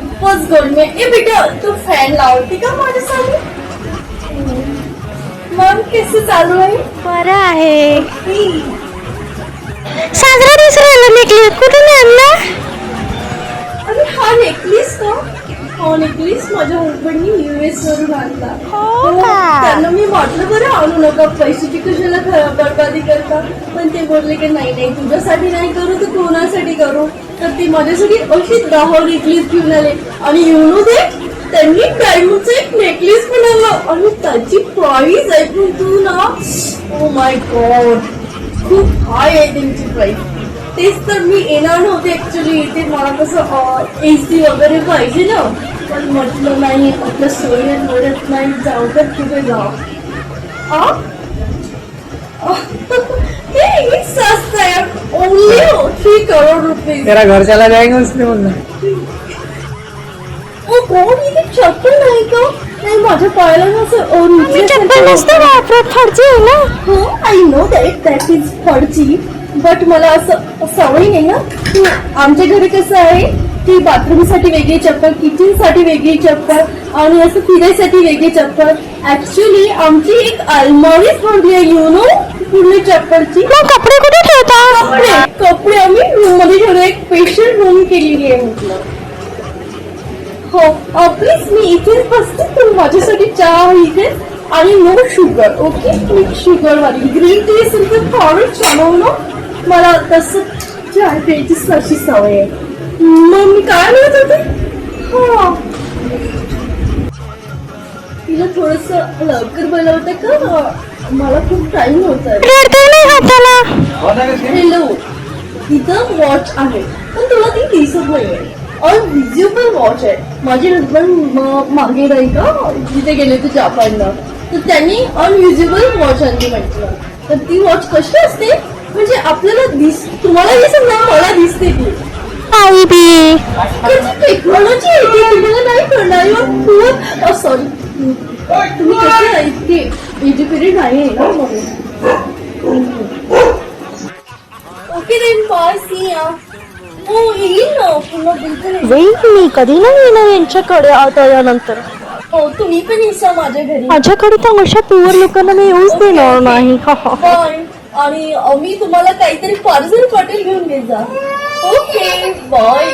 खूपच गरमी आहे. ए बेटा तू फॅन लावते का माझ्यासाठी? मग कसं चालू आहे? बरं आहे. साजरा दुसऱ्याला निघली कुठून आणला? अरे हा नेकलेस का? हा नेकलेस माझ्या हजबंडनी युएस वरून आणला. हो हो? त्यांना मी म्हटलं बरं आणू नका. पैशाची कशाला बरबादी करता. पण ते बोलले की नाही नाही तुझ्यासाठी नाही करू तर कोणासाठी करू? तर ते माझ्यासाठी अशी दहा नेकलेस घेऊन आले. आणि येऊन दे त्यांनी डायमंडचं एक नेकलेस बनवलं. आणि त्याची प्राइस ऐकून तू ना ओ माय गॉड खूप हाय आहे त्यांची प्राइस तेच तर मी येणार नव्हते ऍक्च्युली इथे मला कसं ए सी वगैरे पाहिजे ना. पण म्हटलं नाही आपलं सोयीत मिळत नाही जाऊ तर कुठे जाऊ? हे स्वस्त आहे. ओनली थ्री करोड रुपीज तेरा घर चला जाएगा उसने बोलना ओ कोण इथे चप्पल नाही का? नाही माझ्या पायाला नसं ओ मी चप्पल नसते वापरत फडची आहे ना? हो I know that that is फडची but मला असं सवय नाही ना. आमच्या घरी कसं आहे की बाथरूमसाठी वेगळी चप्पल किचनसाठी वेगळी चप्पल आणि असं फिरायसाठी वेगळी चप्पल. ऍक्च्युली आमची एक अलमारीच बनली आहे यु नो पूर्ण चप्पलची. कपडे कुठे ठेवता? कपडे कपडे आम्ही रूममध्ये ठेवलं. एक स्पेशल रूम केलेली आहे म्हटलं. हो प्लीज मी इथेच बसते तू माझ्यासाठी चहा इथे आणि नो शुगर ओके शुगर वाली. ग्रीन टी असेल तर थोडं चालवलं मला तसं चहा प्यायची तशी सवय आहे. मग मी काय म्हणत होते? हा. तिला थोडस लवकर बोलवतं का? मला खूप टाइम होत हॅलो इथं वॉच आहे पण तुला ती दिसत नाहीये. अनविजिबल वॉच आहे. माझे हजबंड मागे नाही का? जिथे गेले ते जापानला. तर त्यांनी अनविजिबल वॉच आणली म्हटलं. तर ती वॉच कशी असते? म्हणजे आपल्याला दिस तुम्हाला दिसत ना मला दिसते ती. आई बी टेक्नॉलॉजी आहे तुम्हाला नाही कळणार. युअर सॉरी तुम्ही कसे आहे? इतके एज्युकेटेड आहे ना ओके देन बाय सी या हो येईल ना पुन्हा बिलकुल. वेळ मी कधी नाही येणार यांच्याकडे आता यानंतर? हो तुम्ही पण येसा माझ्या घरी. माझ्याकडे तर अशा प्युअर लोकांना मी येऊच देणार नाही. आणि अ, मी तुम्हाला काहीतरी पार्सल पाटील घेऊन देत जा. Okay bye